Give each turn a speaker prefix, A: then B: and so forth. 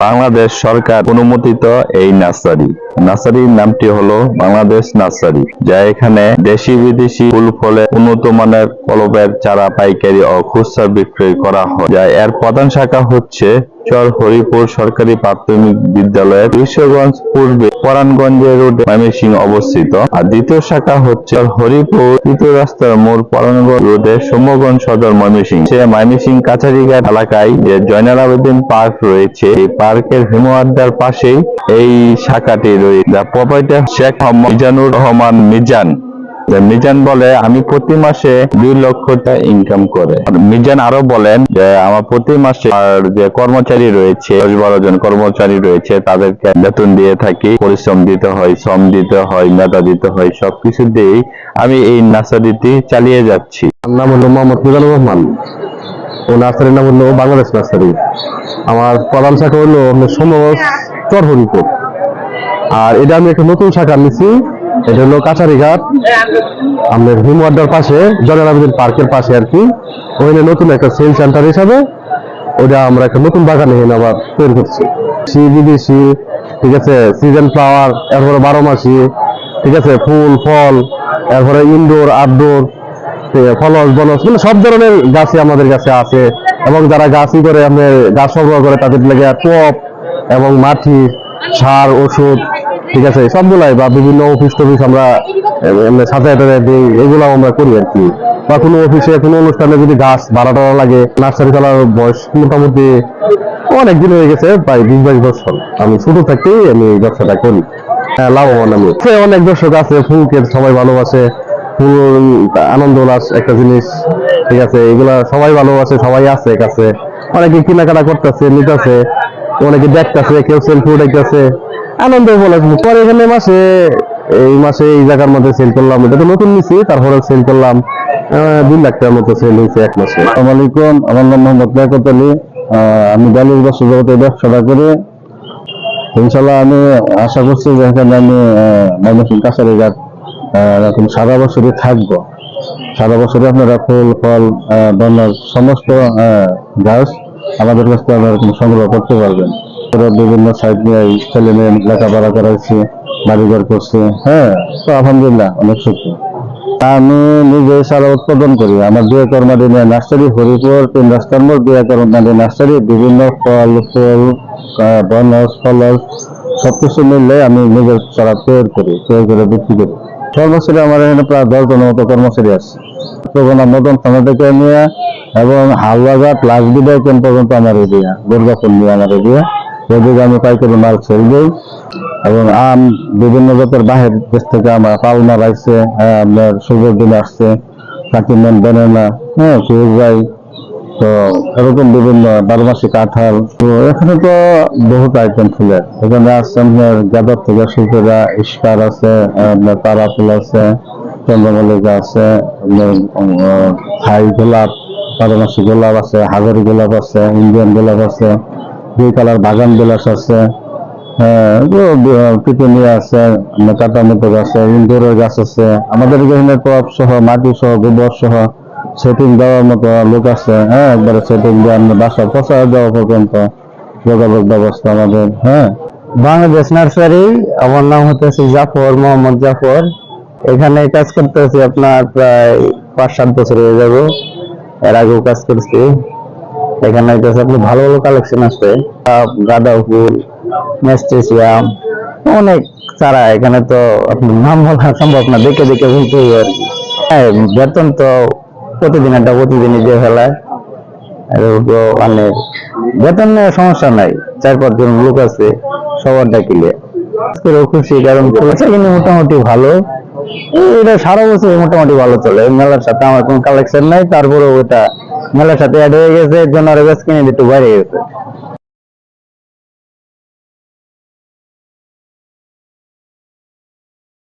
A: বাংলাদেশ সরকার অনুমোদিত এই নার্সারি। নার্সারির নামটি হলো বাংলাদেশ নার্সারি, যা এখানে দেশি বিদেশি ফুল ফলে উন্নত মানের কলবের চারা, পাইকারি ও খুচরা বিক্রয় করা হয়। যা এর প্রধান শাখা হচ্ছে চর হরিপুর সরকারি প্রাথমিক বিদ্যালয়ের বিশ্বগঞ্জ পূর্বে পরাণগঞ্জের রোডে ময়মনসিংহ অবস্থিত। আর দ্বিতীয় শাখা হচ্ছে হরিপুর। তৃতীয় রাস্তার মোড় পরাণগঞ্জ রোডে সোমগঞ্জ সদর ময়মনসিংহ। সে ময়মনসিংহ কাছারিঘাট এলাকায় যে জয়নাল আবেদিন পার্ক রয়েছে, এই পার্কের হিমু আড্ডার পাশেই এই শাখাটি রয়েছে। যা প্রোপাইটার শেখ মিজানুর রহমান মিজান। মিজান বলে, আমি প্রতি মাসে দুই লক্ষ টাকা ইনকাম করে। মিজান আরও বলেন যে, আমার প্রতি মাসে যে কর্মচারী রয়েছে, দশ বারো জন কর্মচারী রয়েছে, তাদেরকে বেতন দিয়ে থাকি, পরিশ্রম দিতে হয়, শ্রম দিতে হয়, মেধা দিতে হয়, সবকিছু দিয়েই আমি এই নার্সারিটি চালিয়ে যাচ্ছি।
B: নাম হলো মোহাম্মদ মিজানুর রহমান। ও নার্সারির নাম হলো বাংলাদেশ নার্সারি। আমার প্রধান শাখা হলো সমগজ চরহরিপুর। আর এটা আমি একটা নতুন শাখা নিছি এটা হলো কাছারিঘাট, আমাদের হিমু আড্ডার পাশে আবেদিন পার্কের পাশে আর কি। ওইখানে নতুন একটা সেল সেন্টার হিসাবে ওটা আমরা একটা নতুন বাগান এখানে আবার তৈরি করছি। সি বিদেশি ঠিক আছে, সিজন ফ্লাওয়ার, এরপরে বারো মাসি, ঠিক আছে, ফুল, ফল, এরপরে ইনডোর, আউটডোর ফলস, বনস মানে সব ধরনের গাছই আমাদের কাছে আছে। এবং যারা গাছই করে, আমাদের গাছ সংগ্রহ করে, তাদের লেগে টপ এবং মাটি, সার, ওষুধ ঠিক আছে, সবগুলাই বা বিভিন্ন অফিস টফিস আমরা টাজায় দিই এগুলো আমরা করি আর কি। বা কোনো অফিসে কোনো অনুষ্ঠানে যদি গাছ ভাড়া টাড়া লাগে নার্সারি চালার বয়স মোটামুটি অনেক দিন হয়ে গেছে, প্রায় বিশ বাইশ বছর। আমি ছোট থাকতেই আমি ব্যবসাটা করি। হ্যাঁ লাভবান আমি। অনেক দর্শক আছে, ফুলকে সবাই ভালোবাসে, ফুল, আনন্দ, উল্লাস, একটা জিনিস, ঠিক আছে, এগুলা সবাই ভালোবাসে, সবাই আছে কাছে। অনেকে কেনাকাটা করতেছে, নিতেছে, অনেকে দেখতেছে, কেউ সেলফি উঠাইতেছে। আনন্দ বলে পরে এখানে মাসে, এই মাসে এই জায়গার মধ্যে সেল করলাম, এটা তো নতুন নিছি তারপরে সেল করলাম। দুই লাখ টাকার মতো সেল হয়েছে এক মাসে। আসসালামু আলাইকুম, আমার নাম মোহাম্মদ লিয়াকত আলী। আমি বিয়াল্লিশ বছর জগতে ব্যবসাটা করি। ইনশাল্লাহ আমি আশা করছি যে এখানে আমি ময়মনসিংহ কাছারি ঘাট এরকম সারা বছরই থাকব। সারা বছরে আপনারা ফুল, ফল বন্যার সমস্ত গাছ আমাদের কাছ থেকে আপনারা সংগ্রহ করতে পারবেন। ওরা বিভিন্ন সাইড নিয়ে ছেলে মেয়ে লেখাপড়া করাইছি, বাড়িঘর করছে। হ্যাঁ তো আলহামদুলিল্লাহ, অনেক সুখী। আমি নিজে সারা উৎপাদন করি। আমার দুই একর মাটি নিয়ে নার্সারি, হরিপুর, তিন রাস্তার মোড় দুই একর মাটি নার্সারি, বিভিন্ন ফল, ফুল বনজ ফলস সবকিছু মিললে আমি নিজের চারা তৈরি করি, তৈরি করে বিক্রি করি। কর্মচারী আমার এখানে প্রায় দশ জনের মতো কর্মচারী আছে। তখন নতুন থানা থেকে নিয়ে এবং হালুয়াঘাট লাশ বিদায় কেন পর্যন্ত আমার এরিয়া দুর্গাপুর নিয়ে আমার এরিয়া এদিকে আমি পাইকারি মাল সেল দিই এবং আম বিভিন্ন জাতের বাহির দেশ থেকে আমার পালমার আসছে আপনার দিন আসছে কাকিমেন বেনানা হ্যাঁ সুরজাই তো এরকম বিভিন্ন বারো মাসি কাঁঠাল, তো এখানে তো বহুত আইটেম ফুলের এখানে আসছে আপনার গাঁদার থেকে শুরু করে ইস্কার আছে, আপনার তারা ফুল আছে, চন্দ্রমল্লিকা আছে থাই গোলাপ বারো মাসি গোলাপ আছে, হাজারি গোলাপ আছে, ইন্ডিয়ান গোলাপ আছে। দুই কালার বাগান বিলাস আছে হ্যাঁ পিটুনিয়া আছে আপনার আছে, ইন্দোরের গাছ আছে। আমাদের এখানে টপ সহ, মাটি সহ, গোবর সহ সেটিং দেওয়ার মতো লোক আছে হ্যাঁ একবারে সেটিং দিয়ে আমরা বাসা পচা দেওয়া পর্যন্ত যোগাযোগ ব্যবস্থা আমাদের হ্যাঁ।
C: বাংলাদেশ নার্সারি, আমার নাম হচ্ছে জাফর মোহাম্মদ জাফর। এখানে কাজ করতেছি আপনার প্রায় পাঁচ সাত বছর হয়ে যাবে। এর আগেও কাজ করছি। এখানে আপনি ভালো ভালো কালেকশন আছে। গাঁদা ফুল মেস্টেসিয়াম অনেক চারা। এখানে তো আপনি নাম বলা সম্ভব না, দেখে দেখে বলতে আর কি। হ্যাঁ বেতন তো প্রতিদিন একটা প্রতিদিনই দিয়ে ফেলায় মানে বেতন নিয়ে সমস্যা নাই, চার পাঁচ জন লোক আছে, সবার ডাকিলে। খুশি, কারণ খরচা কিন্তু মোটামুটি ভালো। এটা সারা বছর মোটামুটি ভালো চলে। মেলার সাথে আমার কোনো কালেকশন নাই তারপরে ওটা মেলার সাথে অ্যাড হয়ে গেছে এর জন্য আরও